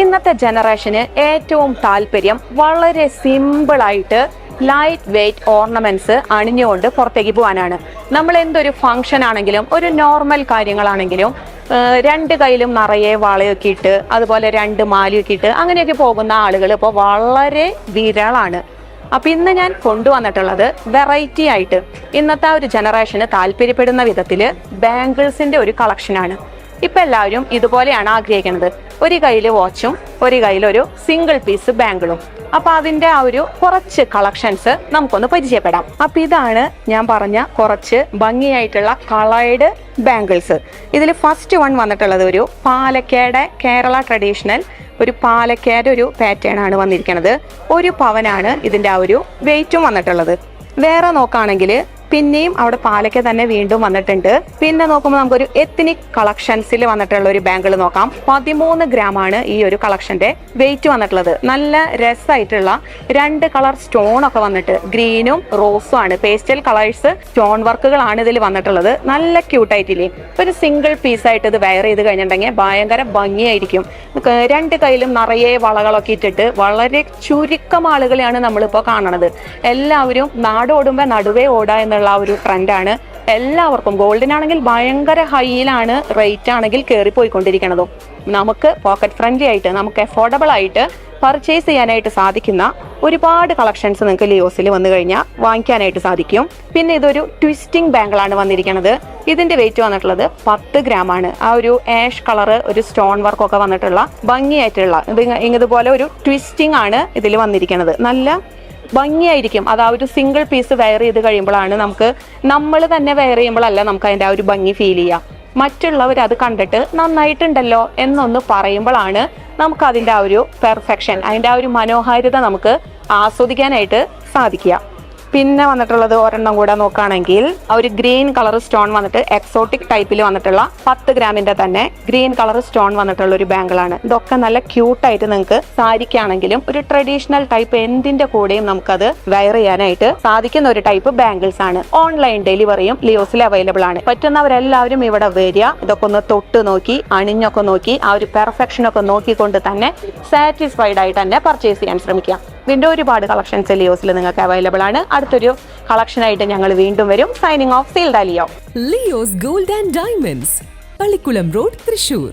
ഇന്നത്തെ ജനറേഷന് ഏറ്റവും താല്പര്യം വളരെ സിമ്പിളായിട്ട് ലൈറ്റ് വെയ്റ്റ് ഓർണമെന്റ്സ് അണിഞ്ഞുകൊണ്ട് പുറത്തേക്ക് പോകാനാണ്. നമ്മൾ എന്തൊരു ഫംഗ്ഷൻ ആണെങ്കിലും ഒരു നോർമൽ കാര്യങ്ങളാണെങ്കിലും രണ്ട് കയ്യിലും നിറയെ വളയൊക്കെ ഇട്ട് അതുപോലെ രണ്ട് മാലയൊക്കെ ഇട്ട് അങ്ങനെയൊക്കെ പോകുന്ന ആളുകൾ ഇപ്പോൾ വളരെ വിരളാണ്. അപ്പം ഇന്ന് ഞാൻ കൊണ്ടുവന്നിട്ടുള്ളത് വെറൈറ്റി ആയിട്ട് ഇന്നത്തെ ഒരു ജനറേഷന് താല്പര്യപ്പെടുന്ന വിധത്തിൽ ബാംഗിൾസിന്റെ ഒരു കളക്ഷനാണ്. ഇപ്പൊ എല്ലാവരും ഇതുപോലെയാണ് ആഗ്രഹിക്കുന്നത്. ഒരു കയ്യിൽ വാച്ചും ഒരു കയ്യിൽ ഒരു സിംഗിൾ പീസ് ബാംഗിളും അപ്പൊ അതിന്റെ ആ ഒരു കുറച്ച് കളക്ഷൻസ് നമുക്കൊന്ന് പരിചയപ്പെടാം. അപ്പൊ ഇതാണ് ഞാൻ പറഞ്ഞ കുറച്ച് ഭംഗിയായിട്ടുള്ള കളേഡ് ബാംഗിൾസ് ഇതിൽ ഫസ്റ്റ് വൺ വന്നിട്ടുള്ളത് ഒരു പാലക്കയുടെ കേരള ട്രഡീഷണൽ ഒരു പാലക്കയുടെ ഒരു പാറ്റേൺ ആണ് വന്നിരിക്കുന്നത് ഒരു പവനാണ് ഇതിന്റെ ആ ഒരു വെയിറ്റും വന്നിട്ടുള്ളത്. വേറെ നോക്കുകയാണെങ്കിൽ പിന്നെയും അവിടെ പാലക്ക തന്നെ വീണ്ടും വന്നിട്ടുണ്ട്. പിന്നെ നോക്കുമ്പോൾ നമുക്കൊരു എത്നിക് കളക്ഷൻസിൽ വന്നിട്ടുള്ള ഒരു ബാങ്കിൾ നോക്കാം. പതിമൂന്ന് ഗ്രാം ആണ് ഈ ഒരു കളക്ഷന്റെ വെയിറ്റ് വന്നിട്ടുള്ളത്. നല്ല രസമായിട്ടുള്ള രണ്ട് കളർ സ്റ്റോൺ ഒക്കെ വന്നിട്ട് ഗ്രീനും റോസും ആണ്. പേസ്റ്റൽ കളേഴ്സ് സ്റ്റോൺ വർക്കുകളാണ് ഇതിൽ വന്നിട്ടുള്ളത്. നല്ല ക്യൂട്ടായിട്ടില്ലേ ഒരു സിംഗിൾ പീസ് ആയിട്ട് ഇത് വെയർ ചെയ്ത് കഴിഞ്ഞിട്ടുണ്ടെങ്കിൽ ഭയങ്കര ഭംഗിയായിരിക്കും. രണ്ട് കയ്യിലും നിറയെ വളകളൊക്കെ ഇട്ടിട്ട് വളരെ ചുരുക്കം ആളുകളെയാണ് നമ്മളിപ്പോൾ കാണുന്നത് എല്ലാവരും നാടോടുമ്പോൾ നടുവേ ഓടുക ആ ഒരു ട്രെൻഡാണ് എല്ലാവർക്കും ഗോൾഡിനാണെങ്കിൽ ഭയങ്കര ഹൈയിലാണ് റേറ്റ് ആണെങ്കിൽ കയറി പോയിക്കൊണ്ടിരിക്കണതും. നമുക്ക് പോക്കറ്റ് ഫ്രണ്ട്ലി ആയിട്ട് നമുക്ക് അഫോർഡബിൾ ആയിട്ട് പർച്ചേസ് ചെയ്യാനായിട്ട് സാധിക്കുന്ന ഒരുപാട് കളക്ഷൻസ് നിങ്ങൾക്ക് ലിയോസിൽ വന്നു കഴിഞ്ഞാൽ വാങ്ങിക്കാനായിട്ട് സാധിക്കും. പിന്നെ ഇതൊരു ട്വിസ്റ്റിംഗ് ബാങ്കിളാണ് വന്നിരിക്കുന്നത് ഇതിന്റെ വെയിറ്റ് വന്നിട്ടുള്ളത് പത്ത് ഗ്രാം ആണ്. ആ ഒരു ആഷ് കളർ ഒരു സ്റ്റോൺ വർക്ക് ഒക്കെ വന്നിട്ടുള്ള ഭംഗിയായിട്ടുള്ള ഇത് ഇതുപോലെ ഒരു ട്വിസ്റ്റിംഗ് ആണ് ഇതിൽ വന്നിരിക്കുന്നത് നല്ല ഭംഗിയായിരിക്കും. അത് ആ ഒരു സിംഗിൾ പീസ് വെയർ ചെയ്ത് കഴിയുമ്പോഴാണ് നമുക്ക് നമ്മൾ തന്നെ വെയർ ചെയ്യുമ്പോഴല്ല നമുക്ക് അതിന്റെ ആ ഒരു ഭംഗി ഫീൽ ചെയ്യാം. മറ്റുള്ളവർ അത് കണ്ടിട്ട് നന്നായിട്ടുണ്ടല്ലോ എന്നൊന്ന് പറയുമ്പോഴാണ് നമുക്ക് അതിന്റെ ആ ഒരു പെർഫെക്ഷൻ അതിന്റെ ആ ഒരു മനോഹാരിത നമുക്ക് ആസ്വദിക്കാനായിട്ട് സാധിക്കുക. പിന്നെ വന്നിട്ടുള്ളത് ഒരെണ്ണം കൂടെ നോക്കുകയാണെങ്കിൽ ഒരു ഗ്രീൻ കളർ സ്റ്റോൺ വന്നിട്ട് എക്സോട്ടിക് ടൈപ്പിൽ വന്നിട്ടുള്ള പത്ത് ഗ്രാമിന്റെ തന്നെ ഗ്രീൻ കളർ സ്റ്റോൺ വന്നിട്ടുള്ള ഒരു ബാങ്കിളാണ് ഇതൊക്കെ നല്ല ക്യൂട്ടായിട്ട് നിങ്ങൾക്ക് സാരിക്കാണെങ്കിലും ഒരു ട്രഡീഷണൽ ടൈപ്പ് എന്തിന്റെ കൂടെയും നമുക്കത് വെയർ ചെയ്യാനായിട്ട് സാധിക്കുന്ന ഒരു ടൈപ്പ് ബാംഗിൾസ് ആണ്. ഓൺലൈൻ ഡെലിവറിയും ലിയോസിൽ അവൈലബിൾ ആണ്. പറ്റുന്നവരെല്ലാവരും ഇവിടെ വരിക ഇതൊക്കെ ഒന്ന് തൊട്ട് നോക്കി അണിഞ്ഞൊക്കെ നോക്കി ആ ഒരു പെർഫെക്ഷൻ ഒക്കെ നോക്കിക്കൊണ്ട് തന്നെ സാറ്റിസ്ഫൈഡ് ആയിട്ട് തന്നെ പർച്ചേസ് ചെയ്യാൻ ശ്രമിക്കാം ഇതിന്റെ ഒരുപാട് കളക്ഷൻസ് ലിയോസിൽ നിങ്ങൾക്ക് അവൈലബിൾ ആണ്. അടുത്തൊരു കളക്ഷൻ ആയിട്ട് ഞങ്ങൾ വീണ്ടും വരും. Signing off sealed Leo Leo's gold and diamonds Pallikkulam road Thrissur